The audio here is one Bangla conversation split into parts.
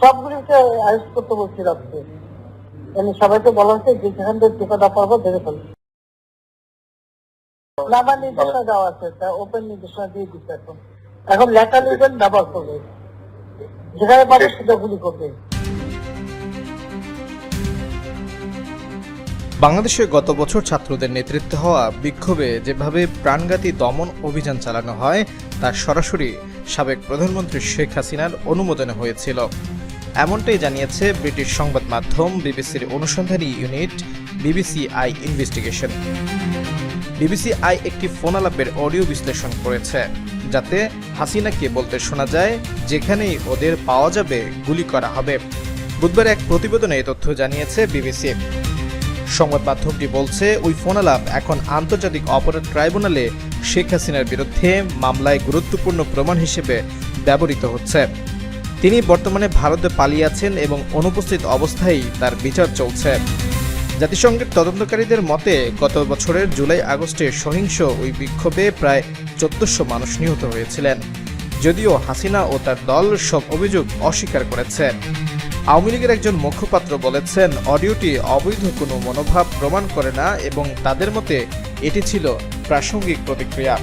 সবগুলিকে করতে বলছি রাত্রে। সবাইকে বলা হচ্ছে যে থেকে ধরে নির্দেশনা দেওয়া আছে ওপেন নির্দেশনা দিয়ে দিচ্ছে এখন। এখন লেখা ব্যবহার করবে যেখানে সেটা গুলি করবে বাংলাদেশে গত বছর ছাত্রদের নেতৃত্বে হওয়া বিক্ষোভে যেভাবে প্রাণঘাতী দমন অভিযান চালানো হয়, তা সরাসরি সাবেক প্রধানমন্ত্রী শেখ হাসিনার অনুমোদনে হয়েছিল। এমনটাই জানিয়েছে ব্রিটিশ সংবাদ মাধ্যম বিবিসির অনুসন্ধানী unit BBC Eye investigation. BBC Eye একটি ফোনালাপের অডিও বিশ্লেষণ করেছে, যাতে হাসিনাকে বলতে শোনা যায় যেখানেই ওদের পাওয়া যাবে গুলি করা হবে। বুধবার এক প্রতিবেদনে এই তথ্য জানিয়েছে বিবিসি। সংবাদ মাধ্যমটি বলছে, ওই ফোনালাপ এখন আন্তর্জাতিক অপরাধ ট্রাইব্যুনালে শেখ হাসিনার বিরুদ্ধে মামলায় গুরুত্বপূর্ণ প্রমাণ হিসেবে ব্যবহৃত হচ্ছে। তিনি বর্তমানে ভারতে পালিয়ে আছেন এবং অনুপস্থিত অবস্থায় তার বিচার চলছে। জাতিসংঘের তদন্তকারীদের মতে, গত বছরের জুলাই আগস্টে সহিংস ওই বিক্ষোভে প্রায় চোদ্দশো মানুষ নিহত হয়েছিলেন। যদিও হাসিনা ও তার দল সব অভিযোগ অস্বীকার করেছে। আওয়ামী লীগের একজন মুখপাত্র বলেছেন, অডিওটি অবৈধ কোনো মনোভাব প্রমাণ করে না এবং তাদের মতে এটি ছিল প্রাসঙ্গিক প্রতিক্রিয়া।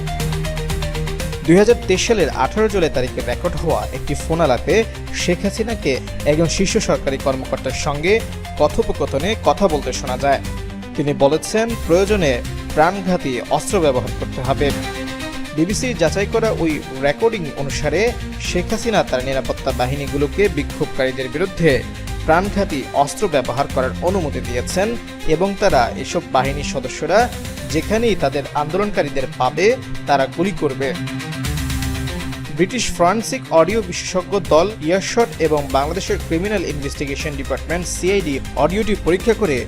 দুই হাজার তেইশ সালের আঠারো জুলাই তারিখে রেকর্ড হওয়া একটি ফোনালাপে শেখ হাসিনাকে একজন শীর্ষ সরকারি কর্মকর্তার সঙ্গে কথোপকথনে কথা বলতে শোনা যায়। তিনি বলেছেন, প্রয়োজনে প্রাণঘাতী অস্ত্র ব্যবহার করতে হবে। বিবিসি যাচাই করা ওই রেকর্ডিং অনুসারে শেখ হাসিনা তার নিরাপত্তা বাহিনীগুলোকে বিক্ষোভকারীদের বিরুদ্ধে প্রাণঘাতী অস্ত্র ব্যবহার করার অনুমতি দিয়েছেন এবং তারা এসব বাহিনীর সদস্যরা যেখানেই তাদের আন্দোলনকারীদের পাবে তারা গুলি করবে। ব্রিটিশ ফরেন্সিক অডিও বিশেষজ্ঞ দল ইয়ারশট এবং বাংলাদেশের ক্রিমিনাল ইনভেস্টিগেশন ডিপার্টমেন্ট সিআইডি অডিওটি পরীক্ষা করে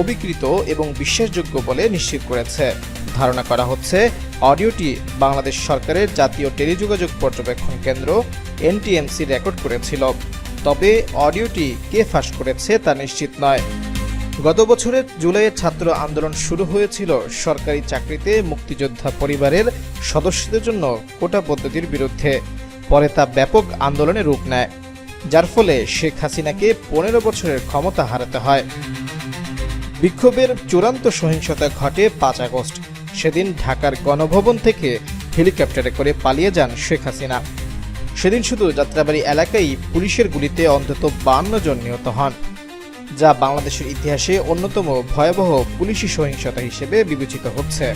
অবিকৃত এবং বিশ্বাসযোগ্য বলে নিশ্চিত করেছে। ধারণা করা হচ্ছে, অডিওটি বাংলাদেশ সরকারের জাতীয় টেলিযোগাযোগ পর্যবেক্ষণ কেন্দ্র এনটিএমসি রেকর্ড করেছিল। তবে অডিওটি কে ফাঁস করেছে তা নিশ্চিত নয়। গত বছরের জুলাইয়ের ছাত্র আন্দোলন শুরু হয়েছিল। সরকারি চাকরিতে মুক্তিযোদ্ধা পরিবারের সদস্যদের জন্য কোটা পদ্ধতির বিরুদ্ধে। পরে তা ব্যাপক আন্দোলনে রূপ নেয়। যার ফলে শেখ হাসিনাকে পনেরো বছরের ক্ষমতা হারাতে হয়। বিক্ষোভের চূড়ান্ত সহিংসতা ঘটে পাঁচ আগস্ট। সেদিন ঢাকার গণভবন থেকে হেলিকপ্টারে করে পালিয়ে যান শেখ হাসিনা। সেদিন শুধু যাত্রাবাড়ি এলাকায় পুলিশের গুলিতে অন্তত বান্ন জন নিহত হন। যা বাংলাদেশের ইতিহাসে অন্যতম ভয়াবহ পুলিশি সহিংসতা হিসেবে বিবেচিত হচ্ছে।